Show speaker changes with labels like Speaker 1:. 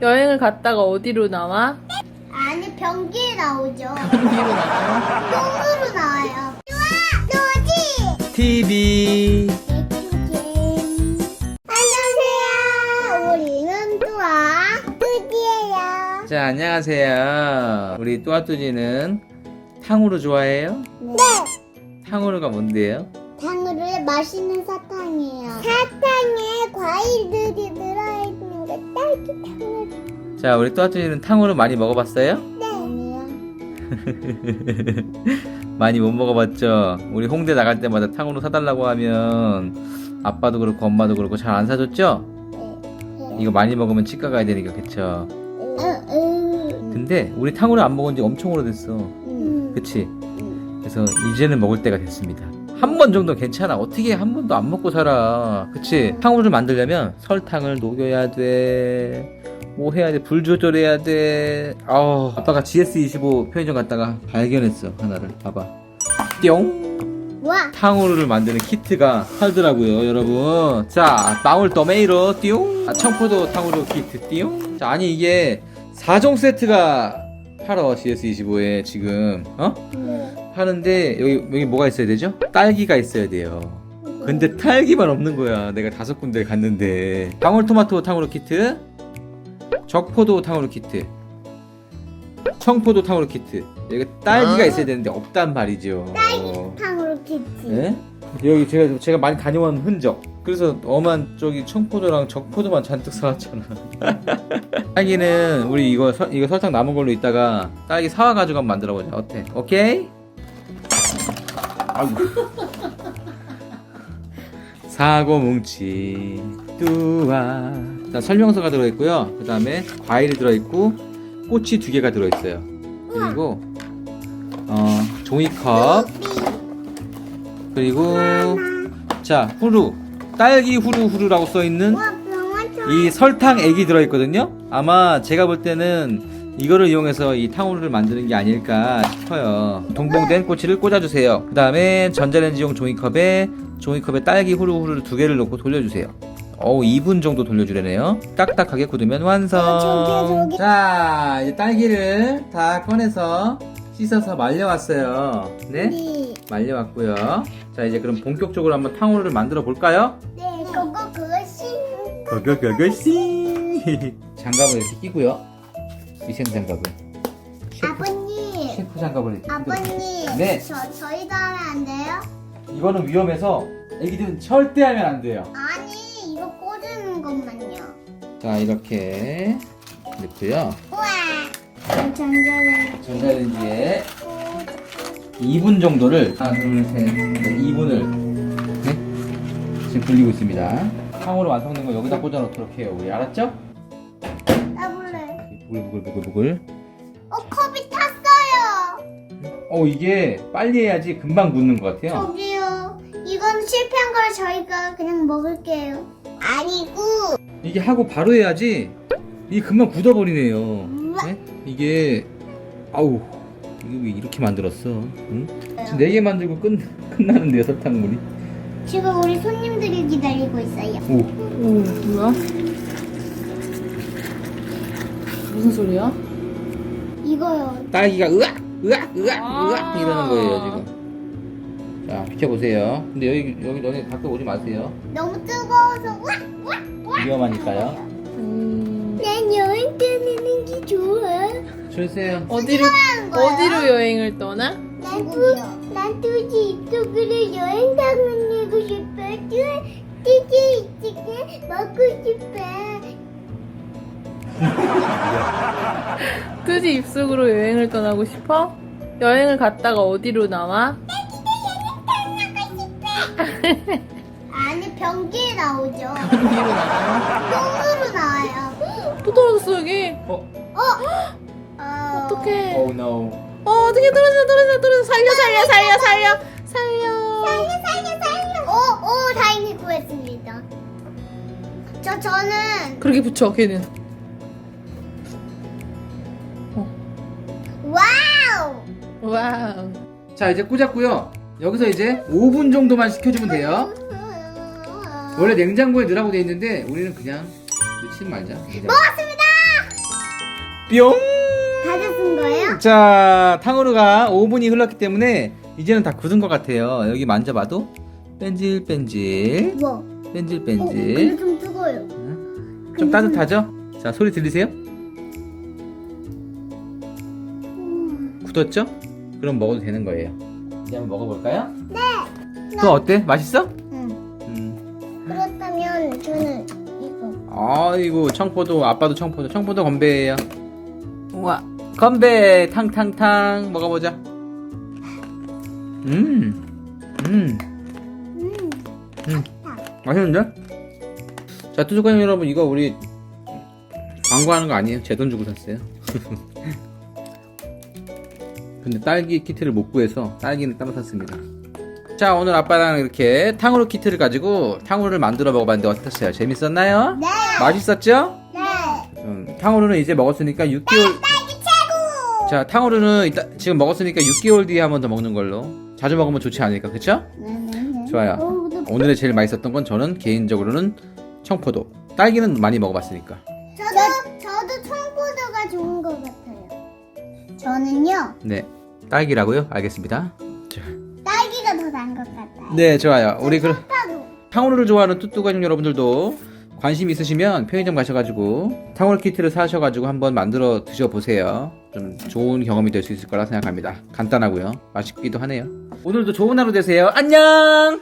Speaker 1: 여행을 갔다가 어디로 나와?
Speaker 2: 아니 변기에 나오죠.
Speaker 1: 어디로 나와요?
Speaker 2: 똥으로 나와요. 좋아, 노지.
Speaker 3: TV
Speaker 2: 안녕하세요. 우리는 또아 뚜지예요.
Speaker 3: 자 안녕하세요 우리 또아뚜지는 탕후루 좋아해요?
Speaker 2: 네.
Speaker 3: 탕후루가 뭔데요?
Speaker 2: 탕후루에 맛있는 사탕이에요. 사탕에 과일들이 들어있는 게 딸기 탕후루.
Speaker 3: 자 우리 또아뚜지는 탕후루 많이 먹어봤어요?
Speaker 2: 네. 아니요.
Speaker 3: 많이 못 먹어봤죠? 우리 홍대 나갈 때마다 탕후루 사달라고 하면 아빠도 그렇고 엄마도 그렇고 잘 안 사줬죠?
Speaker 2: 네.
Speaker 3: 이거 많이 먹으면 치과 가야 되니까 그쵸? 근데 우리 탕후루 안 먹은 지 엄청 오래됐어
Speaker 2: 응.
Speaker 3: 그치? 그래서 이제는 먹을 때가 됐습니다. 한 번 정도 괜찮아. 어떻게 한 번도 안 먹고 살아. 그치? 탕후루를 만들려면 설탕을 녹여야 돼. 뭐 해야 돼? 불 조절해야 돼. 아우, 아빠가 GS25 편의점 갔다가 발견했어. 하나를. 봐봐. 뿅!
Speaker 2: 와.
Speaker 3: 탕후루를 만드는 키트가 팔더라고요, 여러분. 자, 마울 토메이로 띠용. 아, 청포도 탕후루 키트 띠용. 자, 아니 이게 4종 세트가 팔어 GS25에 지금. 어? 하는데 여기 여기 뭐가 있어야 되죠? 딸기가 있어야 돼요. 근데 딸기만 없는 거야. 내가 다섯 군데 갔는데. 방울토마토 탕후루 키트, 적포도 탕후루 키트, 청포도 탕후루 키트. 여기 딸기가 있어야 되는데 없단 말이죠.
Speaker 2: 탕후루 키트.
Speaker 3: 예? 여기 제가 제가 많이 다녀온 흔적. 그래서 엄한 저기 청포도랑 적포도만 잔뜩 사왔잖아. 딸기는 우리 이거 설- 이거 설탕 남은 걸로 있다가 딸기 사와 가지고 한번 만들어 보자. 어때? 오케이? 아이고. 사고 뭉치 뚜아. 자 설명서가 들어있고요. 그 다음에 과일이 들어있고 꼬치 두 개가 들어있어요. 그리고 어 종이컵 그리고 자 후루 딸기 후루 후루라고 써 있는. 이 설탕 액이 들어 있거든요. 아마 제가 볼 때는 이거를 이용해서 이 탕후루를 만드는 게 아닐까 싶어요. 동봉된 꼬치를 꽂아주세요. 그 다음에 전자레인지용 종이컵에 종이컵에 딸기 후루 후루를 두 개를 넣고 돌려주세요. 어우 2분 정도 돌려주래네요. 딱딱하게 굳으면 완성.
Speaker 2: 저기.
Speaker 3: 자 이제 딸기를 다 꺼내서 씻어서 말려왔어요. 네?
Speaker 2: 네.
Speaker 3: 말려왔고요. 자 이제 그럼 본격적으로 한번 탕후루를 만들어 볼까요?
Speaker 2: 네, 그거 그것이.
Speaker 3: 거거거거씨 장갑을 이렇게 끼고요. 위생 장갑을. 셰프,
Speaker 2: 아버님.
Speaker 3: 셰프 장갑을 이렇게 끼고.
Speaker 2: 아버님.
Speaker 3: 네.
Speaker 2: 저, 저희도 하면 안 돼요?
Speaker 3: 이거는 위험해서 애기들은 절대 하면 안 돼요.
Speaker 2: 아니, 이거 꽂는 것만요.
Speaker 3: 자 이렇게 넣고요.
Speaker 2: 우와. 전자레인지.
Speaker 3: 전자레인지에 2분 정도를 하나 둘셋 2분을 네? 지금 굴리고 있습니다. 탕후루 완성된 거 여기다 꽂아 놓도록 해요. 우리 알았죠?
Speaker 2: 따블레.
Speaker 3: 부글부글부글부글.
Speaker 2: 어, 컵이 탔어요.
Speaker 3: 어 이게 빨리 해야지 금방 굳는 것 같아요.
Speaker 2: 저기요. 이건 실패한 걸 저희가 그냥 먹을게요. 아니고.
Speaker 3: 이게 하고 바로 해야지 이게 금방 굳어버리네요. 네? 이게 아우 이게 왜 이렇게 만들었어? 응? 지금 4개 만들고 끝, 끝나는데요 설탕물이
Speaker 2: 지금 우리 손님들이 기다리고 있어요.
Speaker 3: 오
Speaker 1: 오, 뭐야? 무슨 소리야?
Speaker 2: 이거요.
Speaker 3: 딸기가 으악 으악 으악
Speaker 1: 아.
Speaker 3: 으악 이러는 거예요 지금 자 비켜보세요 근데 여기 여기 너네 가끔 오지 마세요
Speaker 2: 너무 뜨거워서 와! 와! 와!
Speaker 3: 위험하니까요
Speaker 2: 여행 다니는 게 좋아.
Speaker 3: 주세요
Speaker 1: 어디로? 어디로 여행을 떠나?
Speaker 2: 난 뚜, 난 뚜지 이쪽으로 여행 다니고 싶어. 뚜, 뚜지 이쪽에 먹고 싶어.
Speaker 1: 뚜지 입속으로 여행을 떠나고 싶어? 여행을 갔다가 어디로 나와?
Speaker 2: 아니 변기에 나오죠. 똥으로 나와요.
Speaker 1: 또 떨어졌어 여기.
Speaker 3: 어?
Speaker 2: 어?
Speaker 1: 어떡해.
Speaker 3: Oh no.
Speaker 1: 어 어떻게 떨어져 떨어져 떨어져 살려 살려 살려 살려 살려.
Speaker 2: 살려 살려 살려. 오, 오 다행히 구했습니다. 저 저는
Speaker 1: 그렇게 붙여 걔는.
Speaker 2: 와우.
Speaker 1: 와우.
Speaker 3: 자 이제 꽂았고요. 여기서 이제 5분 정도만 식혀주면 돼요. 원래 냉장고에 넣으라고 돼 있는데 우리는 그냥 넣지 말자.
Speaker 2: 먹었습니다.
Speaker 3: 뿅!
Speaker 2: 다들 쓴 거예요?
Speaker 3: 자, 탕후루가 5분이 흘렀기 때문에 이제는 다 굳은 것 같아요. 여기 만져봐도 뺀질뺀질,
Speaker 2: 우와. 어, 근데
Speaker 3: 뺀질뺀질.
Speaker 2: 좀 뜨거워요.
Speaker 3: 좀 따뜻하죠? 자, 소리 들리세요? 굳었죠? 그럼 먹어도 되는 거예요. 이제 한번 먹어볼까요?
Speaker 2: 네.
Speaker 3: 또 어때? 맛있어? 아이고 청포도 아빠도 청포도 청포도 건배예요. 우와 건배 탕탕탕 먹어보자. 음, 음,
Speaker 2: 음.
Speaker 3: 음. 맛있는데? 자 투수관 여러분 이거 우리 광고하는 거 아니에요? 제 돈 주고 샀어요. 근데 딸기 키트를 못 구해서 딸기는 따로 샀습니다. 자 오늘 아빠랑 이렇게 탕후루 키트를 가지고 탕후루를 만들어 먹어봤는데 어땠어요? 재밌었나요?
Speaker 2: 네.
Speaker 3: 맛있었죠?
Speaker 2: 네.
Speaker 3: 음, 탕후루는 이제 먹었으니까 6개월.
Speaker 2: 딸기 최고.
Speaker 3: 자, 탕후루는 이따, 지금 먹었으니까 6개월 뒤에 한 번 더 먹는 걸로. 자주 먹으면 좋지 않을까, 그쵸?
Speaker 2: 네네네.
Speaker 3: 좋아요.
Speaker 2: 어, 근데
Speaker 3: 오늘의 제일 맛있었던 건 저는 개인적으로는 청포도. 딸기는 많이 먹어봤으니까.
Speaker 2: 저도 저도 청포도가 좋은 것 같아요. 저는요
Speaker 3: 네, 딸기라고요? 알겠습니다. 자,
Speaker 2: 딸기가 더 나은 것 같아요.
Speaker 3: 네, 좋아요. 우리 그. 탕후루를 좋아하는 뚜뚜가족 여러분들도 관심 있으시면 편의점 가셔가지고 탕후루 키트를 사셔가지고 한번 만들어 드셔보세요. 좀 좋은 경험이 될 수 있을 거라 생각합니다. 간단하고요. 맛있기도 하네요. 오늘도 좋은 하루 되세요.
Speaker 2: 안녕.